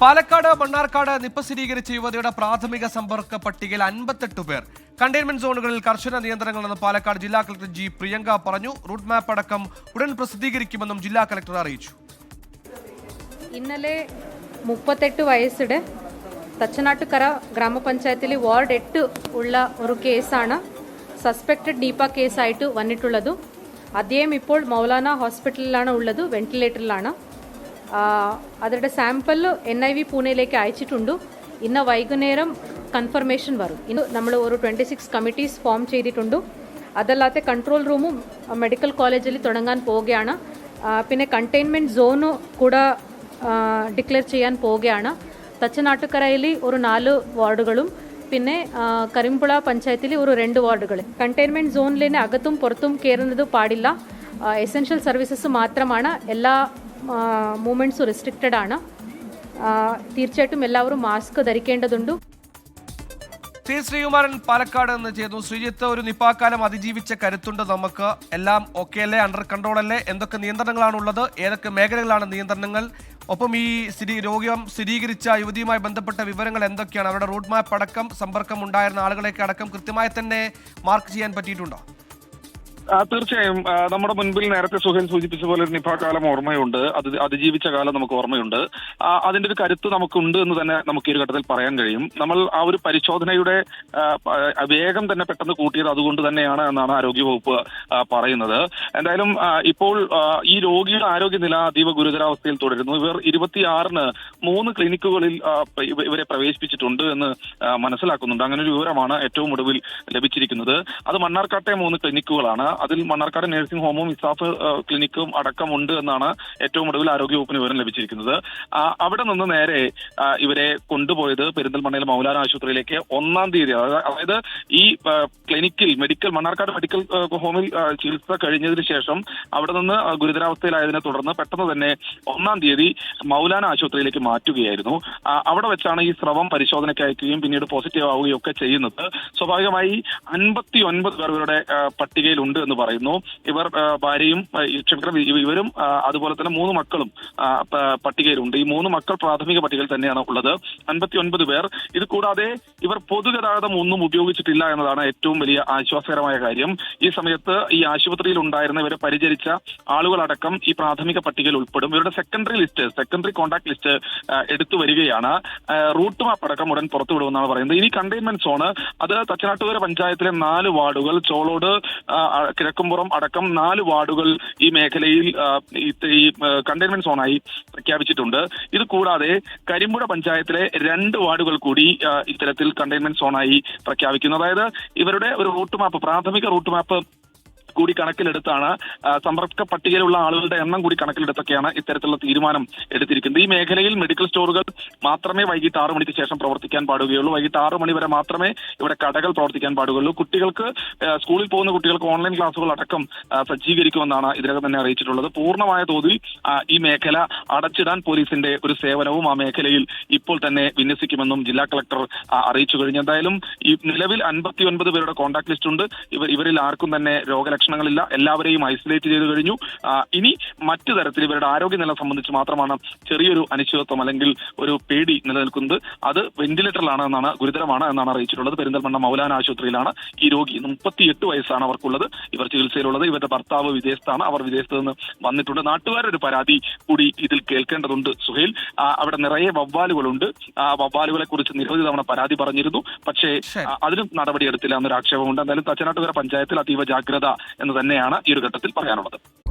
Palakkad Mannarkkad Nipah സ്ഥിരീകരിച്ച യുവതിയുടെ പ്രാഥമിക സമ്പർക്ക പട്ടികയിൽ അൻപത്തെട്ട് പേർ. കണ്ടെയ്ൻമെന്റ് സോണുകളിൽ കർശന നിയന്ത്രണങ്ങളെന്ന് പാലക്കാട് ജില്ലാ കളക്ടർ ജി പ്രിയങ്ക പറഞ്ഞു. റൂട്ട് മാപ്പ് അടക്കം ഉടൻ പ്രസിദ്ധീകരിക്കുമെന്നും ജില്ലാ കളക്ടർ അറിയിച്ചു. ഇന്നലെ മുപ്പത്തെട്ട് വയസ്സിടെ തച്ചനാട്ടുകര ഗ്രാമപഞ്ചായത്തിൽ വാർഡ് എട്ട് ഉള്ള ഒരു കേസാണ് സസ്പെക്റ്റഡ് നീപ്പ കേസായിട്ട് വന്നിട്ടുള്ളത്. അദ്ദേഹം ഇപ്പോൾ മൗലാന ഹോസ്പിറ്റലിലാണ് ഉള്ളത് വെന്റിലേറ്ററിലാണ്. അവരുടെ സാമ്പിൾ എൻ ഐ വി പൂനെയിലേക്ക് അയച്ചിട്ടുണ്ട്. ഇന്ന് വൈകുന്നേരം കൺഫർമേഷൻ വരും. ഇന്ന് നമ്മൾ ഒരു ട്വന്റി സിക്സ് കമ്മിറ്റീസ് ഫോം ചെയ്തിട്ടുണ്ട്. അതല്ലാതെ കൺട്രോൾ റൂമും മെഡിക്കൽ കോളേജിൽ തുടങ്ങാൻ പോവുകയാണ്. പിന്നെ കണ്ടെയ്ൻമെന്റ് സോണും കൂടെ ഡിക്ലെയർ ചെയ്യാൻ പോവുകയാണ്. തച്ചനാട്ടുകരയിൽ ഒരു നാല് വാർഡുകളും പിന്നെ കരിമ്പുള പഞ്ചായത്തിൽ ഒരു രണ്ട് വാർഡുകൾ. കണ്ടെയ്ൻമെന്റ് സോണിലെ അകത്തും പുറത്തും കയറുന്നത് പാടില്ല. എസെൻഷ്യൽ സർവീസസ് മാത്രമാണ്. എല്ലാ മൂവ്മെന്റ്സും റെസ്ട്രിക്റ്റഡ് ആണ്. തീർച്ചയായിട്ടും എല്ലാവരും മാസ്ക് ധരിക്കേണ്ടതുണ്ട്. ശ്രീ ശ്രീകുമാരൻ പാലക്കാട് എന്ന് ചെയ്തു ശ്രീജിത്ത് ഒരു നിപ്പാക്കാലം അതിജീവിച്ച കരുത്തുണ്ട് നമുക്ക്. എല്ലാം ഓക്കെ അല്ലേ? അണ്ടർ കൺട്രോൾ അല്ലേ? എന്തൊക്കെ നിയന്ത്രണങ്ങളാണ് ഉള്ളത് ഏതൊക്കെ മേഖലകളാണ് നിയന്ത്രണങ്ങൾ? ഒപ്പം ഈ സ്ഥിരീ രോഗം സ്ഥിരീകരിച്ച യുവതിയുമായി ബന്ധപ്പെട്ട വിവരങ്ങൾ എന്തൊക്കെയാണ്? അവരുടെ റൂട്ട് മാപ്പ് അടക്കം സമ്പർക്കം ഉണ്ടായിരുന്ന ആളുകളെയൊക്കെ അടക്കം കൃത്യമായി തന്നെ മാർക്ക് ചെയ്യാൻ പറ്റിയിട്ടുണ്ടോ? തീർച്ചയായും. നമ്മുടെ മുൻപിൽ നേരത്തെ സുഹേൽ സൂചിപ്പിച്ച പോലെ ഒരു നിഫ കാലം ഓർമ്മയുണ്ട്. അത് അതിജീവിച്ച കാലം നമുക്ക് ഓർമ്മയുണ്ട്. അതിന്റെ ഒരു കരുത്ത് നമുക്കുണ്ട് എന്ന് തന്നെ നമുക്ക് ഈ ഒരു ഘട്ടത്തിൽ പറയാൻ കഴിയും. നമ്മൾ ആ ഒരു പരിശോധനയുടെ വേഗം തന്നെ പെട്ടെന്ന് കൂട്ടിയത് അതുകൊണ്ട് തന്നെയാണ് എന്നാണ് ആരോഗ്യവകുപ്പ് പറയുന്നത്. എന്തായാലും ഇപ്പോൾ ഈ രോഗിയുടെ ആരോഗ്യനില അതീവ ഗുരുതരാവസ്ഥയിൽ തുടരുന്നു. ഇവർ ഇരുപത്തിയാറിന് മൂന്ന് ക്ലിനിക്കുകളിൽ ഇവരെ പ്രവേശിപ്പിച്ചിട്ടുണ്ട് എന്ന് മനസ്സിലാക്കുന്നുണ്ട്. അങ്ങനെ ഒരു വിവരമാണ് ഏറ്റവും ഒടുവിൽ ലഭിച്ചിരിക്കുന്നത്. അത് മണ്ണാർക്കാട്ടെ മൂന്ന് ക്ലിനിക്കുകളാണ്. അതിൽ മണ്ണാർക്കാട് നഴ്സിംഗ് ഹോമും ഇസാഫ് ക്ലിനിക്കും അടക്കമുണ്ട് എന്നാണ് ഏറ്റവും ഒടുവിൽ ആരോഗ്യവകുപ്പിന് വിവരം ലഭിച്ചിരിക്കുന്നത്. അവിടെ നിന്ന് നേരെ ഇവരെ കൊണ്ടുപോയത് പെരിന്തൽമണ്ണയിൽ മൗലാന ആശുപത്രിയിലേക്ക് ഒന്നാം തീയതി. അതായത് ഈ ക്ലിനിക്കിൽ മെഡിക്കൽ മണ്ണാർക്കാട് മെഡിക്കൽ ഹോമിൽ ചികിത്സ കഴിഞ്ഞതിന് ശേഷം അവിടെ നിന്ന് ഗുരുതരാവസ്ഥയിലായതിനെ തുടർന്ന് പെട്ടെന്ന് തന്നെ ഒന്നാം തീയതി മൗലാന ആശുപത്രിയിലേക്ക് മാറ്റുകയായിരുന്നു. അവിടെ വെച്ചാണ് ഈ സ്രവം പരിശോധനയ്ക്ക് അയക്കുകയും പിന്നീട് പോസിറ്റീവ് ആവുകയും ഒക്കെ ചെയ്യുന്നത്. സ്വാഭാവികമായി അൻപത്തി ഒൻപത് പേർ ഇവരുടെ പട്ടികയിലുണ്ട് എന്ന് പറയുന്നു. ഇവർ ഭാര്യയും ക്ഷമിക്കണം ഇവരും അതുപോലെ തന്നെ മൂന്ന് മക്കളും പട്ടികയിലുണ്ട്. ഈ മൂന്ന് മക്കൾ പ്രാഥമിക പട്ടികയിൽ തന്നെയാണ് ഉള്ളത്. അൻപത്തി ഒൻപത് പേർ. ഇത് കൂടാതെ ഇവർ പൊതുഗതാഗതം ഒന്നും ഉപയോഗിച്ചിട്ടില്ല എന്നതാണ് ഏറ്റവും വലിയ ആശ്വാസകരമായ കാര്യം. ഈ സമയത്ത് ഈ ആശുപത്രിയിൽ ഉണ്ടായിരുന്ന ഇവരെ പരിചരിച്ച ആളുകളടക്കം ഈ പ്രാഥമിക പട്ടികയിൽ ഉൾപ്പെടും. ഇവരുടെ secondary list secondary contact list എടുത്തു വരികയാണ്. റൂട്ട് മാപ്പ് അടക്കം ഉടൻ പുറത്തുവിടുമെന്നാണ് പറയുന്നത്. ഇനി കണ്ടെയ്ൻമെന്റ് സോണ് അത് തച്ചനാട്ടുകര പഞ്ചായത്തിലെ നാല് വാർഡുകൾ ചോളോട് കിഴക്കുംപുറം അടക്കം നാല് വാർഡുകൾ ഈ മേഖലയിൽ ഈ- കണ്ടെയ്ൻമെന്റ് സോണായി പ്രഖ്യാപിച്ചിട്ടുണ്ട്. ഇത് കൂടാതെ കരിമ്പുഴ പഞ്ചായത്തിലെ രണ്ട് വാർഡുകൾ കൂടി ഇത്തരത്തിൽ കണ്ടെയ്ൻമെന്റ് സോണായി പ്രഖ്യാപിക്കുന്നു. അതായത് ഇവരുടെ ഒരു റൂട്ട് മാപ്പ് പ്രാഥമിക റൂട്ട് മാപ്പ് കൂടി കണക്കിലെടുത്താണ് സമ്പർക്ക പട്ടികയിലുള്ള ആളുകളുടെ എണ്ണം കൂടി കണക്കിലെടുത്തൊക്കെയാണ് ഇത്തരത്തിലുള്ള തീരുമാനം എടുത്തിരിക്കുന്നത്. ഈ മേഖലയിൽ മെഡിക്കൽ സ്റ്റോറുകൾ മാത്രമേ വൈകിട്ട് ആറു മണിക്ക് ശേഷം പ്രവർത്തിക്കാൻ പാടുകയുള്ളൂ. വൈകിട്ട് ആറു മണി വരെ മാത്രമേ ഇവിടെ കടകൾ പ്രവർത്തിക്കാൻ പാടുകയുള്ളൂ. കുട്ടികൾക്ക് സ്കൂളിൽ പോകുന്ന കുട്ടികൾക്ക് ഓൺലൈൻ ക്ലാസുകൾ അടക്കം സജ്ജീകരിക്കുമെന്നാണ് ഇതിനകം തന്നെ അറിയിച്ചിട്ടുള്ളത്. പൂർണമായ തോതിൽ ഈ മേഖല അടച്ചിടാൻ പോലീസിന്റെ ഒരു സേവനവും ആ മേഖലയിൽ ഇപ്പോൾ തന്നെ വിന്യസിക്കുമെന്നും ജില്ലാ കളക്ടർ അറിയിച്ചു കഴിഞ്ഞു. എന്തായാലും ഈ നിലവിൽ അൻപത്തി ഒൻപത് പേരുടെ കോൺടാക്ട് ലിസ്റ്റ് ഉണ്ട്. ഇവർ ഇവരിൽ ആർക്കും തന്നെ രോഗലക്ഷണങ്ങളില്ല എല്ലാവരെയും ഐസൊലേറ്റ് ചെയ്ത് കഴിഞ്ഞു. ഇനി മറ്റു തരത്തിൽ ഇവരുടെ ആരോഗ്യനില സംബന്ധിച്ച് മാത്രമാണ് ചെറിയൊരു അനിശ്ചിതത്വം അല്ലെങ്കിൽ ഒരു പേടി നിലനിൽക്കുന്നത്. അത് വെന്റിലേറ്ററിലാണ് എന്നാണ് ഗുരുതരമാണ് എന്നാണ് അറിയിച്ചിട്ടുള്ളത്. പെരിന്തൽമണ്ണ മൗലാന ആശുപത്രിയിലാണ് ഈ രോഗി. മുപ്പത്തിയെട്ട് വയസ്സാണ് അവർക്കുള്ളത്. ഇവർ ചികിത്സയിലുള്ളത്. ഇവരുടെ ഭർത്താവ് വിദേശത്താണ്. അവർ വിദേശത്ത് നിന്ന് വന്നിട്ടുണ്ട്. നാട്ടുകാരുടെ ഒരു പരാതി കൂടി ഇതിൽ കേൾക്കേണ്ടതുണ്ട് സുഹേൽ. അവിടെ നിറയെ വവ്വാലുകളുണ്ട്. ആ വവ്വാലുകളെ കുറിച്ച് നിരവധി തവണ പരാതി പറഞ്ഞിരുന്നു. പക്ഷേ അതിനും നടപടിയെടുത്തില്ല എന്നൊരു ആക്ഷേപമുണ്ട് എന്തായാലും തച്ചനാട്ടുകര പഞ്ചായത്തിൽ അതീവ ജാഗ്രത എന്ന് തന്നെയാണ് ഈ ഒരു ഘട്ടത്തിൽ പറയാനുള്ളത്.